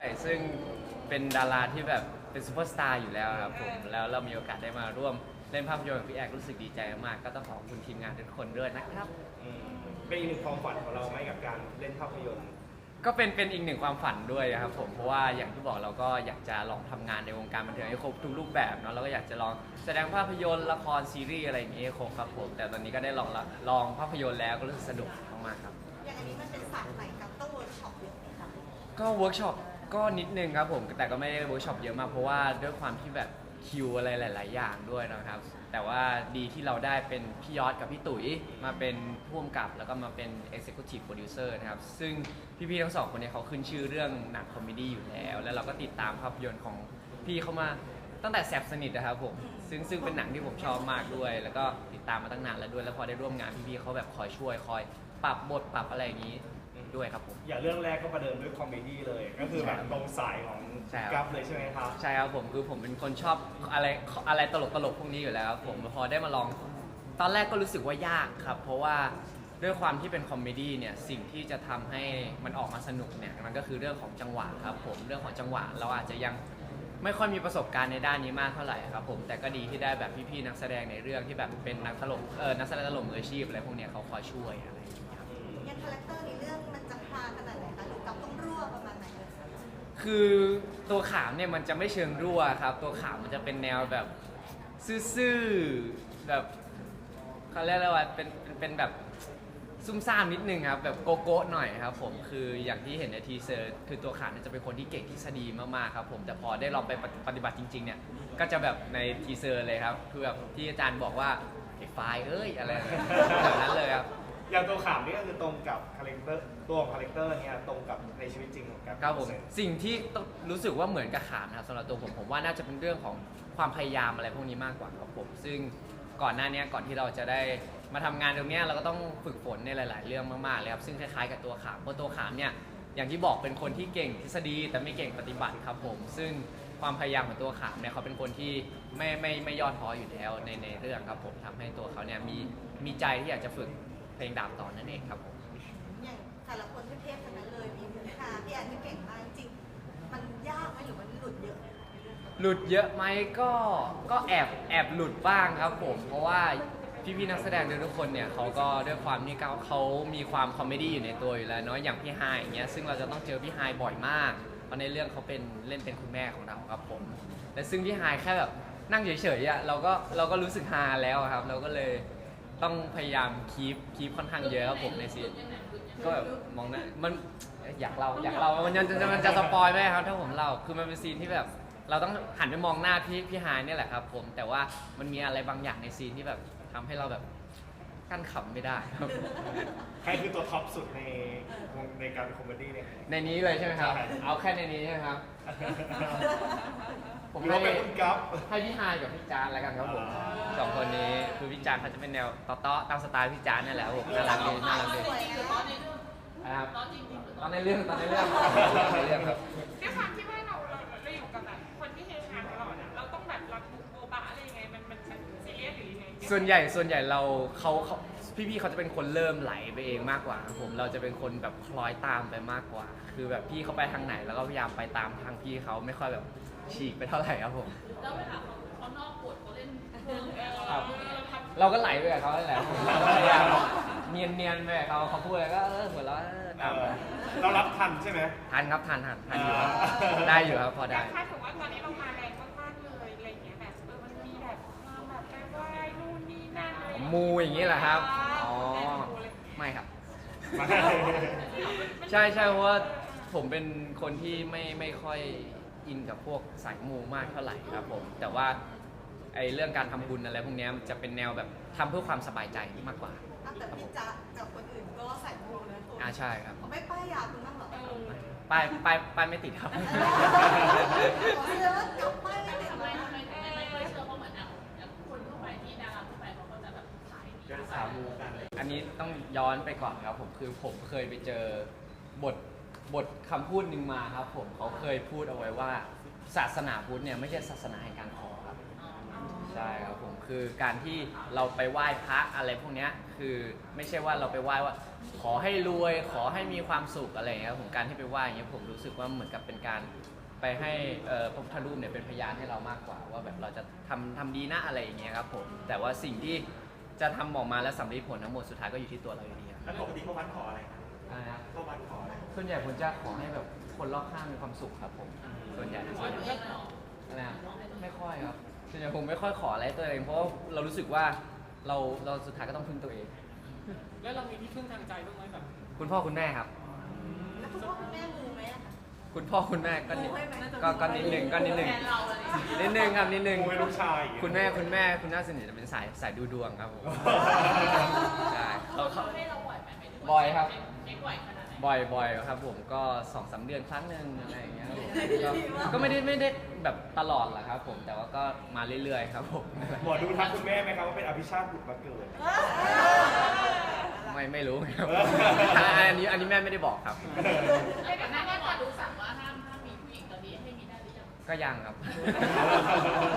ใช่ซึ่งเป็นดาราที่แบบเป็นซูเปอร์สตาร์อยู่แล้วครับผมแล้วเรามีโอกาสได้มาร่วมเล่นภาพยนตร์กับพี่แอกรู้สึกดีใจมากๆก็ต้องขอบคุณทีมงานทุกคนด้วยนะครับอืมเป็นอีกหนึ่งความฝันของเราไหมกับการเล่นภาพยนตร์ ก็เป็นเป็นอีกหนึ่งความฝันด้วยครับผมเพราะว่าอย่างที่บอกเราก็อยากจะลองทำงานในวงการบันเทิงให้ครบทุกรูปแบบเนาะเราก็อยากจะลองแสดงภาพยนตร์ละครซีรีส์อะไรอย่างเงี้ยให้ครบครับผม แต่ตอนนี้ก็ได้ลองละลองภาพยนตร์แล้วก็รู้สึกสนุกมากๆครับอย่างอันนี้มันเป็นศาสตร์ใหม่กับต้องเวิร์กช็อปเยอะไหมคะก็เวิร์กช็อป ก็นิดนึงครับผมแต่ก็ไม่ได้เวิร์กช็อปเยอะมากเพราะว่าด้วยความที่แบบคิวอะไรหลาย ๆ อย่างด้วยนะครับ แต่ว่าดีที่เราได้เป็นพี่ยอดกับพี่ตุ๋ยมาเป็นผู้กำกับแล้วก็มาเป็น Executive Producer นะครับ ซึ่งพี่ ๆ ทั้งสองคนเนี้เขาขึ้นชื่อเรื่องหนังคอมเมดี้อยู่แล้ว แล้วเราก็ติดตามภาพยนตร์ของพี่เขามาตั้งแต่แสบสนิทนะครับผม ซึ่งซึ่งเป็นหนังที่ผมชอบมากด้วย แล้วก็ติดตามมาตั้งนานแล้วด้วย แล้วพอได้ร่วมงานพี่ๆเขาแบบคอยช่วยคอย ปรับบทปรับอะไรอย่างนี้ ด้วยครับผม อย่างเรื่องแรกก็ประเดิมด้วยคอมเมดี้เลย ก็คือแบบตรงสายของใช่ครับกราฟเลยใช่ไหมครับ ใช่ครับผมคือผมเป็นคนชอบอะไรอะไรตลกตลกๆพวกนี้อยู่แล้วครับผมพอได้มาลอง ตอนแรกก็รู้สึกว่ายากครับ เพราะว่าด้วยความที่เป็นคอมเมดี้เนี่ยสิ่งที่จะทำให้มันออกมาสนุกเนี่ยมันก็คือเรื่องของจังหวะครับผมเรื่องของจังหวะเราอาจจะยังไม่ค่อยมีประสบการณ์ในด้านนี้มากเท่าไหร่ครับผมแต่ก็ดีที่ได้แบบพี่ๆนักแสดงในเรื่องที่แบบเป็นนักตลกเออนักแสดงตลกมืออาชีพอะไรพวกเนี้ยเขาคอยช่วยอะไรอย่างเงี้ย คือตัวขามเนี่ยมันจะไม่เชิงรั่วครับ ตัวขามมันจะเป็นแนวแบบซื่อๆแบบเขาเรียกอะไรว่าเป็นเป็นเป็นแบบซุ่มซ่ามนิดนึงครับ แบบโกโก้หน่อยครับผมคืออย่างที่เห็นในทีเซอร์คือตัวขามเนี่ยจะเป็นคนที่เก่งทฤษฎีมากๆครับผมแต่พอได้ลองไปปฏิบัติจริงๆเนี่ยก็จะแบบในทีเซอร์เลยครับคือแบบที่อาจารย์บอกว่าไอ้ไฟล์เอ้ยอะไรแบบนั้นเลยครับ อย่างตัวขามนี่ก็คือตรงกับคาแรคเตอร์ตัวของคาแรคเตอร์เนี่ยตรงกับในชีวิตจริงของกราฟครับผมสิ่งที่ต้องรู้สึกว่าเหมือนกับขามนะครับสำหรับตัวผมผมว่าน่าจะเป็นเรื่องของความพยายามอะไรพวกนี้มากกว่าครับผมซึ่งก่อนหน้านี้ก่อนที่เราจะได้มาทำงานตรงเนี้ยเราก็ต้องฝึกฝนในหลาย ๆ เรื่องมาก ๆ เลยครับซึ่งคล้าย ๆ กับตัวขามเพราะตัวขามเนี่ยอย่างที่บอกเป็นคนที่เก่งทฤษฎีแต่ไม่เก่งปฏิบัติครับผม ซึ่งความพยายามของตัวขามเนี่ยเขาเป็นคนที่ไม่ไม่ไม่ย่อท้ออยู่แล้วในในเรื่องครับผมทำให้ตัวเขาเนี่ยมีมีใจที่อยากจะฝึก เพลงดาบต่อนั่นเองครับผมอย่างแต่ละคนเทพๆทั้งนั้นเลยมีคุณค่าพี่แอนที่เก่งมากจริงๆมันยากไหมหรือมันหลุดเยอะหลุดเยอะไหมก็ก็แอบแอบหลุดบ้างครับผม เพราะว่าพี่ๆนักแสดงทุกคนเนี่ยเขาก็ด้วยความที่เขาเขามีความคอมเมดี้อยู่ในตัวอยู่แล้วเนาะอย่างพี่ไฮายอย่างเงี้ยซึ่งเราจะต้องเจอพี่ไฮายบ่อยมากเพราะในเรื่องเขาเป็นเล่นเป็นคุณแม่ของเราครับผมแต่ซึ่งพี่ไฮายแค่แบบนั่งเฉยๆอะเราก็เราก็รู้สึกฮาแล้วอะครับ เราก็เลย ต้องพยายามคีปคีปค่อนข้างเยอะครับผมในซีนก็แบบมองหนะมันอยากเราอยากเรามันจะจะมันจะสปอยไหมครับถ้าผมเล่าคือมันเป็นซีนที่แบบ เราต้องหันไปมองหน้าพี่พี่ฮายเนี่ยแหละครับ ผมแต่ว่ามันมีอะไรบางอย่างในซีนที่แบบทำให้เราแบบ กั้นขำไม่ได้ครับ ใครคือตัวท็อปสุดในวงในการเป็นคอมเมดี้เนี่ย ในนี้เลยใช่ไหมครับ ใช่ เอาแค่ในนี้ใช่ไหมครับ ผมหรือว่าให้เป็นคุณกราฟให้พี่ฮายกับพี่จานแล้วกันครับผมอ่า สองคนนี้คือพี่จานเขาจะเป็นแนวต๊อๆตามสไตล์พี่จานนี่แหละครับผมน่ารักดีน่ารักดีสวยนะ นะครับ ตอนในเรื่องตอนในเรื่องตอนในเรื่องครับ ด้วยความที่ ส่วนใหญ่ส่วนใหญ่เราเขาเขาพี่ๆเขาจะเป็นคนเริ่มไหลไปเองมากกว่าครับผมเราจะเป็นคนแบบคล้อยตามไปมากกว่า คือแบบพี่เขาไปทางไหนเราก็พยายามไปตามทางพี่เขาไม่ค่อยแบบฉีกไปเท่าไหร่ครับผม แล้วเวลาเขาเขานอกบทเขาเล่นเออเออครับเออทำเราก็ไหลไปกับเขาแหละผมเราก็พยายามเนียนเนียนๆไปกับเขาเขาพูดอะไรก็เออเหมือนเราเออเอตามไปอเรารับทันใช่ไหม ทันครับทันทันทันอยู่ครับอ่าได้อยู่ครับพอแต่ได้ ถ้าถือว่าตอนนี้เรามา มูอย่างนี้เหรอครับ อ๋อ ไม่ครับ ใช่ใช่เพราะว่าผมเป็นคนที่ไม่ไม่ค่อยอินกับพวกสายมูมากเท่าไหร่ครับผม แต่ว่าไอเรื่องการทำบุญอะไรพวกเนี้ยมันจะเป็นแนวแบบทำเพื่อความสบายใจมากกว่าอะแต่พี่จ๊ะกับคนอื่นก็ใส่มูนะตัวอ่าใช่ครับเขาไม่ป้ายยาคุณบ้างเหรอเออป้ายป้ายป้ายไม่ติดครับขอเสื้อกลับป้ายไม่ติด วมูกันเลยอันนี้ต้องย้อนไปก่อนครับผมคือผมเคยไปเจอบทบทคำพูดหนึ่งมาครับ ผมเขาเคยพูดเอาไว้ว่า ศาสนาพุทธเนี่ยไม่ใช่ศาสนาแห่งการขอครับ ใช่ช่ครับผมคือการที่เราไปไหว้พระอะไรพวกเนี้ยคือไม่ใช่ว่าเราไปไหว้ว่า ขอให้รวยขอให้มีความสุขอะไรอย่างเงี้ยผมการที่ไปไหว้อย่างเงี้ยผมรู้สึกว่าเหมือนกับเป็นการไปให้เอ่อพระพุทธรูปเนี่ยเป็นพยานให้เรามากกว่า ว่าแบบเราจะทำทำดีนะอะไรอย่างเงี้ยครับผมแต่ว่าสิ่งที่ จะทำออกมาและสำเร็จผลทั้งหมดสุดท้ายก็อยู่ที่ตัวเราอยู่ดีครับแล้วปกติเข้าวัดขออะไรครับอะไรนะครับเข้าวัดขออะไรส่วนใหญ่ผมจะขอให้แบบคนรอบข้างมีความสุขครับผม ส่วนใหญ่ว่าตัวเองเหรออะไรนะไม่ค่อยครับ ส่วนใหญ่ผมไม่ค่อยขออะไรตัวเองเพราะว่าเรารู้สึกว่าเราเราสุดท้ายก็ต้องพึ่งตัวเอง แล้วเรามีที่พึ่งทางใจบ้างไหมแบบคุณพ่อคุณแม่ครับ แล้วคุณพ่อคุณแม่มูไหมอะ คะคุณพ่อคุณแม่ก็นิดมูให้ไหมก็ก็นิดนึงก็นิดนึงแฟนเราอะไรอย่างเงี้ยนิดนึงครับนิดนึงมูให้ลูกชายอย่างเงี้ย คุณแม่คุณแม่คุณน่าสนิทจะเป็นสายสายดูดวงครับผมใช่เขาเขาเขาเขา ให้เราบ่อยไหมหมายถึงว่าบ่อยครับ เช็คบ่อยขนาดไหนบ่อยบ่อยครับผมก็สองสามเดือนครั้งหนึ่งอะไรอย่างเงี้ยครับผมก็ก็ไม่ได้ไม่ได้แบบตลอดหรอกครับผมแต่ว่าก็มาเรื่อยๆครับผมหมอดูทักคุณแม่ไหมครับว่าเป็นอภิชาติบุตรมาเกิด ไม่ไม่รู้ครับเอออันนี้อันนี้แม่ไม่ได้บอกครับแต่ก่อนหน้านี้หมอดูสั่งว่าห้ามห้าม ก็ยังครับ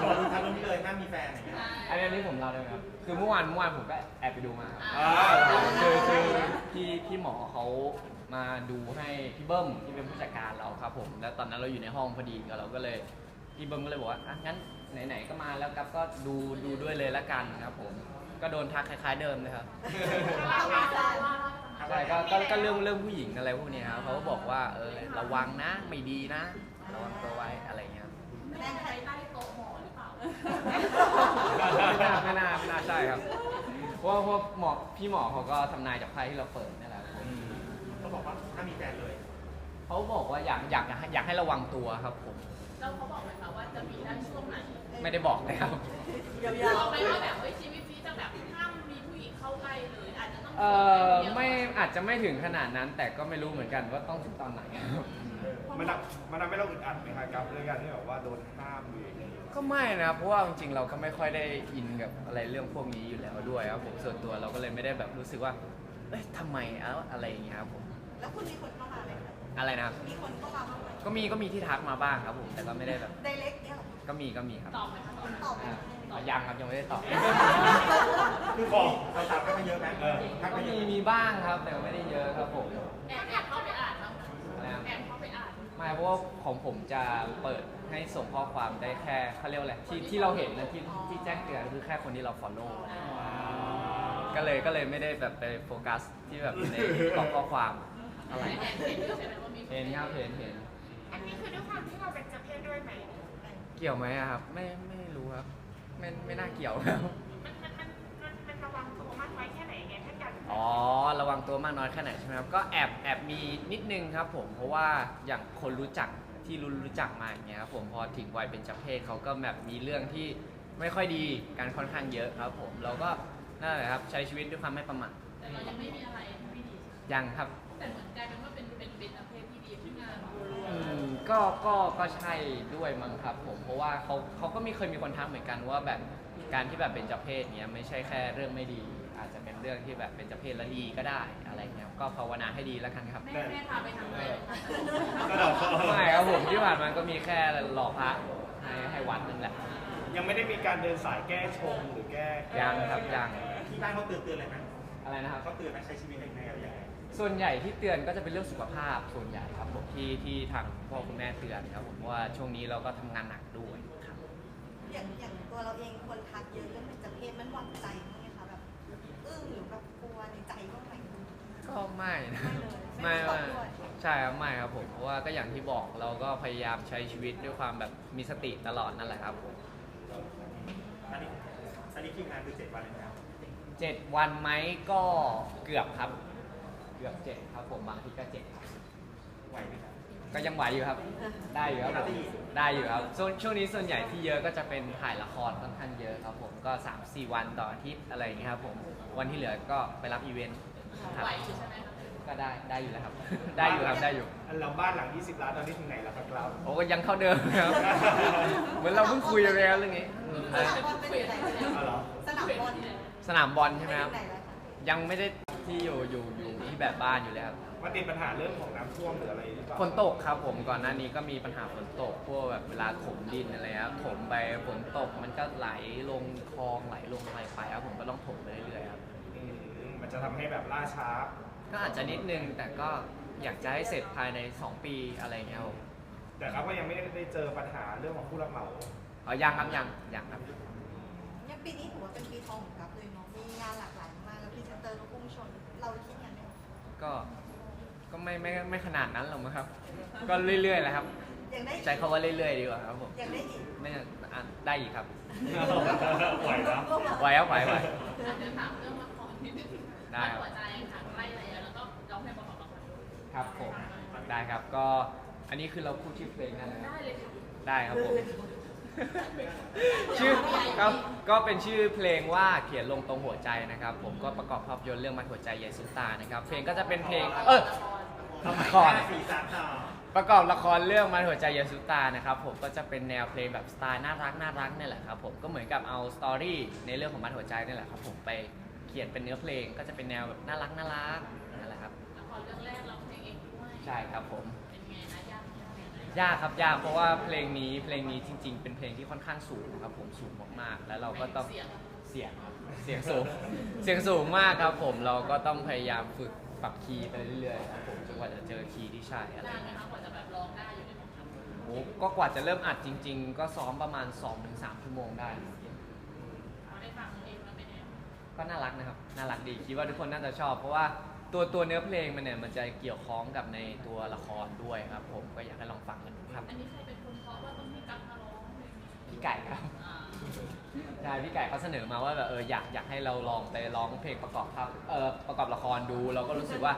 หมอดูทักเรื่องนี้เลยห้ามมีแฟนอย่างเงี้ย อันนี้อันนี้ผมเล่าได้ไหมครับ คือเมื่อวานเมื่อวานผมก็แอบไปดูมาครับอ่า คือคือพี่พี่หมอเขามาดูให้พี่เบิ้มที่เป็นผู้จัดการเราครับผม แล้วตอนนั้นเราอยู่ในห้องพอดีก็เราก็เลยพี่เบิ้มก็เลยบอกว่าอะงั้นไหนๆก็มาแล้วครับก็ดูดูด้วยเลยละกันครับผม ก็โดนทักคล้ายๆเดิมเลยครับ ใช่ก็ก็ก็เรื่องเรื่องผู้หญิงอะไรพวกเนี้ยครับเขาก็บอกว่าเออระวังนะไม่ดีนะ ระวังตัวไว้อะไรเงี้ยครับ แม่ใครใต้โต๊ะหมอหรือเปล่าไม่น่าไม่น่าไม่น่าใช่ครับ เพราะว่าเพราะหมอพี่หมอเขาก็ทำนายจากไพ่ที่เราเปิดนี่แหละครับเขาบอกว่าห้ามมีแฟนเลยเขาบอกว่าอยากอยากอยากให้อยากให้ระวังตัวครับผม แล้วเขาบอกไหมคะว่าจะมีได้ช่วงไหนไม่ได้บอกเลยครับยาวบอกไหมว่าแบบเฮ้ยชีวิตนี้จะแบบห้ามมีผู้หญิงเข้าใกล้เลย อาจจะต้องเออไม่อาจจะไม่ถึงขนาดนั้นแต่ก็ไม่รู้เหมือนกันว่าต้องถึงตอนไหนครับ มันทำมันทำให้เราอึดอัดไหมครับกับเรื่องการที่แบบว่าโดนห้ามอยู่อย่างนี้ก็ไม่นะครับเพราะว่าจริงๆเราก็ไม่ค่อยได้อินกับอะไรเรื่องพวกนี้อยู่แล้วด้วยครับผมส่วนตัวเราก็เลยไม่ได้แบบรู้สึกว่า เอ้ยทำไมเอ้าอะไรอย่างเงี้ยครับผมๆแล้วคุณมีคนเข้ามาไหมคะอะไรนะครับ มีคนเข้ามาบ้างไหมก็มีก็มีที่ทักมาบ้างครับผมแต่ก็ไม่ได้แบบ ไดเล็กเนี่ยเหรอก็มีก็มีครับตอบไหมคะตอบตอบไหม อ่ายังครับยังไม่ได้ตอบ คือบอกเราถามกันมาเยอะไหมเออทักก็มาเยมีอะมีบ้างครับแต่ไม่ได้เยอะครับผม แอบแอบเข้าไป ไม่เพราะว่าของผมจะเปิดให้ส่งข้อความได้แค่เขาเรียกว่าอะไรที่ที่เราเห็นนะที่ที่แจ้งเตือนคือแค่คนที่เรา follow ก็เลยก็เลยไม่ได้แบบไปโฟกัสที่แบบในกรอบข้อความอะไรแอบเห็นด้วยใช่ไหมว่ามีเห็นครับเห็นเห็นอันนี้คือด้วยความที่เราเป็นเจ้าเพศด้วยไหมเกี่ยวไหมอะครับ ไม่ไม่รู้ครับไม่ไม่น่าเกี่ยวครับ อ๋อ ระวังตัวมากน้อยแค่ไหนใช่ไหมครับ ก็แอบแอบมีนิดนึงครับผม เพราะว่าอย่างคนรู้จักที่รู้รู้จักมาอย่างเงี้ยครับผมพอถึงวัยเป็นจเพศเขาก็แบบมีเรื่องที่ไม่ค่อยดีการค่อนข้างเยอะครับผมเราก็นั่นแหละครับใช้ชีวิตด้วยความไม่ประมาทแต่เรายังไม่มีอะไรไม่ดี ยังครับ แต่เหมือนกลายเป็นว่าเป็นเป็นเป็นประเภทที่ดีขึ้นงานอืมก็ก็ก็ใช่ด้วยมั้งครับผมเพราะว่าเขาเขาก็มีเคยมีคนทักเหมือนกันว่าแบบการที่แบบเป็นจเพศเนี้ยไม่ใช่แค่เรื่องไม่ดี อาจจะเป็นเรื่องที่แบบเป็นจเพศแล้วดีก็ได้อะไรเงี้ยก็ภาวนาให้ดีแล้วกันครับ แม่แม่พาไปทำอะไรเลยคะก็เราไม่ครับผมที่ผ่านมาก็มีแค่หล่อพระให้ให้วัดนั่นแหละ ยังไม่ได้มีการเดินสายแก้ชงหรือแก้ยังครับยังที่บ้านเขาเตือนเตือนอะไรไหมอะไรนะครับเขาเตือนไหมใช้ชีวิตยังไงอะไรอย่างเงี้ยส่วนใหญ่ที่เตือนก็จะเป็นเรื่องสุขภาพส่วนใหญ่ครับผมที่ที่ทางพ่อคุณแม่เตือนครับผมเพราะว่าช่วงนี้เราก็ทำงานหนักด้วยครับอย่างอย่างตัวเราเองคนทักเยอะเรื่องเป็นจเพศมันหวั่นใจบ้างไหมคะแบบ อึ้งหรือแบบกลัวในใจบ้างไหมก็ไม่นะ ไม่ไม่เลยไม่ไม่ตอบด้วยใช่ครับไม่ครับผมเพราะว่าก็อย่างที่บอกเราก็พยายามใช้ชีวิตด้วยความแบบมีสติตลอดนั่นแหละครับผมอันนี้อันนี้ทีมงานคือเจ็ดวันเลยนะครับเจ็ดวันไหมก็เกือบครับ เกือบเจ็ดครับผมบางทีก็เจ็ดครับ ไหวไหมครับ ก็ยังไหวอยู่ครับ ได้อยู่ครับผมได้อยู่ครับช่วงช่วงนี้ส่วนใหญ่ที่เยอะก็จะเป็นถ่ายละครค่อนข้างเยอะครับผมก็ 3-4 วันต่ออาทิตย์อะไรอย่างเงี้ยครับผมวันที่เหลือก็ไปรับอีเวนต์ครับไหวอยู่ใช่ไหมคะก็ได้ได้อยู่แล้วครับ ได้อยู่ครับได้อยู่อันเราบ้านหลัง 20 ล้านตอนนี้ถึงไหนแล้วครับเราโอ้ก็ยังเท่าเดิมครับ เหมือนเราเพิ่งคุยกันไปแล้วเรื่องนี้สนามบอลเป็นยังไงเอาเหรอสนามบอลสนามบอลใช่ไหมครับปถึงไหนแล้วคะยังไม่ได้ที่อยู่อยู่อยู่ที่แบบบ้านอยู่แล้วครับ มันติดปัญหาเรื่องของน้ำท่วมหรืออะไรหรือเปล่าฝนตกครับผมก่อนหน้านี้ก็มีปัญหาฝนตกพวกแบบเวลาถมดินอะไรครับถมไปฝนตกมันก็ไหลลงคลองไหลลงอะไรไปครับผมก็ต้องถมไปเรื่อยๆครับอืมมันจะทำให้แบบล่าช้า ก็อาจจะนิดนึงแต่ก็อยากจะให้เสร็จภายใน 2 ปีอะไรเงี้ยครับผมแต่ครับก็ยังไม่ได้เจอปัญหาเรื่องของผู้รับเหมาอ๋อยังครับยังยังครับเนี่ยปีนี้ถือว่าเป็นปีทองของกัฟเลยเนาะมีงานหลากหลายมากแล้วพรีเซนเตอร์ก็พุ่งชน เราคิดยังไงก็ ก็ไม่ไม่ไม่ขนาดนั้นหรอกมั้งครับ ก็เรื่อยๆแหละครับยังได้อีกใช้คำว่าเรื่อยๆดีกว่าครับผมยังได้อีกไม่อะได้อีกครับ ไหวนะไหวครับไหวไหวอาจจะถามเรื่องละครนิดนึงได้ครับ หัวใจค่ะใกล้แล้วแล้วก็ร้องเพลงประกอบละครด้วยครับผม ได้ครับ ก็อันนี้คือเราพูดชื่อเพลงได้ไหมครับ ได้เลยค่ะได้ครับผม ชื่อก็ก็เป็นชื่อเพลงว่าเขียนลงตรงหัวใจนะครับ ผมก็ประกอบภาพยนตร์เรื่องมันหัวใจยายสุตานะครับ เพลงก็จะเป็นเพลง เออ ละครสีสันต่อประกอบละครเรื่องมันหัวใจยายสุตานะครับผมก็จะเป็นแนวเพลงแบบสไตล์น่ารักน่ารักนี่แหละครับผมก็เหมือนกับเอาสตอรี่ในเรื่องของมันหัวใจนี่แหละครับผมไปเขียนเป็นเนื้อเพลงก็จะเป็นแนวแบบน่ารักน่ารักนั่นแหละครับละครเรื่องแรกร้องเพลงเองด้วย ใช่ครับผม เป็นไงนะยากยากยังไงยากครับยากเพราะว่าเพลงนี้เพลงนี้จริง ๆ เป็นเพลงที่ค่อนข้างสูงครับผมสูงมากๆ แล้วเราก็ต้อง เสียงเสียงครับเสียงสูง เสียงสูงมากครับผม เราก็ต้องพยายามฝึกปรับคีย์ไปเรื่อยๆครับผมจนก ว่าจะเจอคีย์ที่ใช่อะไรนานไหมเงี้ยคะกว่าจะแบบร้องได้อยู่ในห้องทำโอ้ก็กว่าจะเริ่มอัดจริง ๆ ก็ซ้อมประมาณ 2-3ชั่วโมงได้พอได้ฟังเองแล้วเป็นไงก็น่ารักนะครับ น่ารักดี คิดว่าทุกคนน่าจะชอบ เพราะว่าตัวตัวเนื้อเพลงมันเนี่ยมันจะเกี่ยวข้องกับในตัวละครด้วยครับผม ก็อยากให้ลองฟังกันดูครับ อันนี้ใครเป็นคนเคาะว่าต้องมีกั๊กมาร้องเพลงนี้พี่ไก่ครับ อ่าใช่ พี่ไก่เขาเสนอมาว่าแบบเอออยากอยากให้เราลองไปร้องเพลงประกอบภาพเออประกอบละครดู เราก็รู้สึกว่า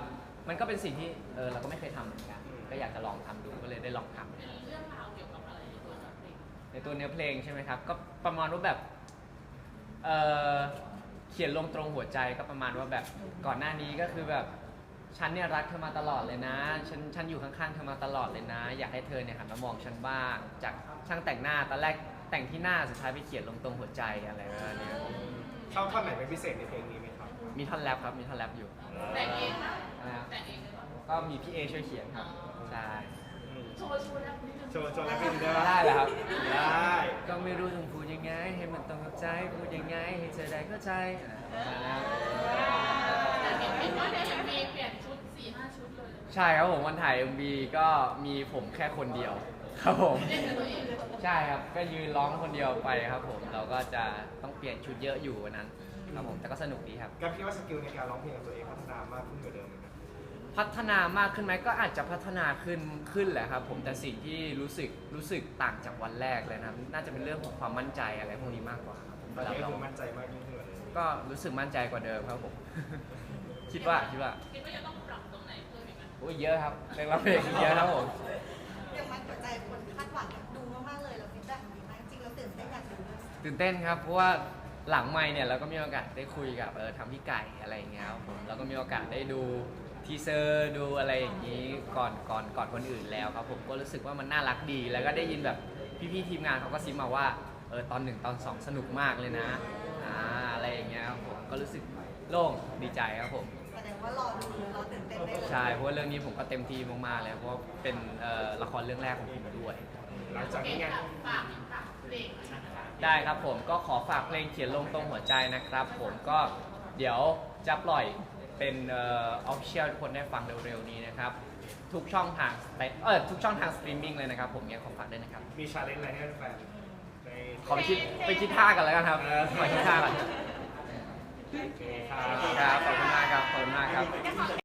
มันก็เป็นสิ่งที่เออเราก็ไม่เคยทำเหมือนกัน ก็อยากจะลองทำดูก็เลยได้ลองทำ เป็นเรื่องราวเกี่ยวกับอะไรในตัวเพลงในตัวเนื้อเพลงใช่ไหมครับ ก็ประมาณว่าแบบเออเขียนลงตรงหัวใจก็ประมาณว่าแบบก่อนหน้านี้ก็คือแบบฉันเนี่ยรักเธอมาตลอดเลยนะ ฉันฉันอยู่ข้างๆเธอมาตลอดเลยนะ อยากให้เธอเนี่ยหันมามองฉันบ้าง จากช่างแต่งหน้าตอนแรกแต่งที่หน้าสุดท้ายไปเขียนลงตรงหัวใจอะไรประมาณนี้ครับชอบท่อนไหนเป็นพิเศษในเพลง มครับมีท่อนแรปครับมีท่อนแรปอยู่แต่งเองนะนะครับแต่งเองเลยเหรอก็มีพี่เอช่วยเขียนครับใช่โชว์โชว์แล้วนิดนึงโชว์โชว์แล้วเป็นได้ได้เหรอครับ ได้ก็ไม่รู้ต้องพูดยังไง ให้มันตรงกับใจพูดยังไงให้เธอได้เข้าใจอ่าแต่เห็นเห็นว่าในเอ็มวีเปลี่ยนชุดสี่ห้าชุดเลย ใช่ครับผมวันถ่าย MV ก็มีผมแค่คนเดียว ครับผมเล่นกับตัวเองเลยใช่ครับก็ยืนร้องคนเดียวไปครับผมเราก็จะต้องเปลี่ยนชุดเยอะอยู่วันนั้นครับผมแต่ก็สนุกดีครับกับพี่ว่าสกิลในการร้องเพลงของตัวเองพัฒนามากขึ้นกว่าเดิมไหมครับพัฒนามากขึ้นไหมก็อาจจะพัฒนาขึ้นขึ้นแหละครับผมแต่สิ่งที่รู้สึกรู้สึกต่างจากวันแรกเลยนะครับน่าจะเป็นเรื่องของความมั่นใจอะไรพวกนี้มากกว่าครับผมตอนเวลานี้ก็เราคือมั่นใจมากยิ่งขึ้นกว่าเดิมก็รู้สึกมั่นใจกว่าเดิมครับผม คิดว่าคิดว่าคิดว่าจะต้องปรับตรงไหนเพิ่มอีกไหมโอ้ยเยอะครับเรื่องร้องเพลงเยอะครับผม ยังมันหัวใจคนคาดหวังดูมากๆเลยเราฟีดแบ็กดีมากจริงเราตื่นเต้นอยากดูด้วยตื่นเต้นครับเพราะว่าหลังไม่เนี่ยเราก็มีโอกาสได้คุยกับเออทำพี่ไก่อะไรอย่างเงี้ยครับผมแล้วก็มีโอกาสได้ดูทีเซอร์ดูอะไรอย่างนี้ก่อนก่อนก่อนคนอื่นแล้วครับผมก็รู้สึกว่ามันน่ารักดี แล้วก็ได้ยินแบบพี่ๆทีมงานเขาก็ซิมมาว่าเออตอนหนึ่งตอนสองสนุกมากเลยนะอ่าอะไรอย่างเงี้ยครับผมก็รู้สึกโล่งดีใจครับผม ว่ารอดูรอตื่นเต้นได้เลยใช่เพราะว่าเรื่องนี้ผมก็เต็มที่มากๆเลยเพราะว่าเป็นเอ่อละครเรื่องแรกของผมด้วย หลังจากเก่นี้งไงกับฝากฝากเพลงหน่อยนะคะได้ครับผมก็ขอฝากเพลงเขียนลงตรงหัวใจนะครับ ผมก็เดี๋ยวจะปล่อยเป็นเอ่อออฟฟิเชียลทุกคนได้ฟังเร็วๆนี้นะครับ ทุกช่องทางเออทุกช่องทางสตรีมมิ่งเลยนะครับ ผมยังขอฝากด้วยนะครับ มีชาเลนจ์อะไรให้แฟนๆใน ขอไปคิดไปคิดท่ากันแล้วกันครับเออขอคิดท่าก่อนเโอเคครับขอบคุณมากครับขอบคุณมากครับ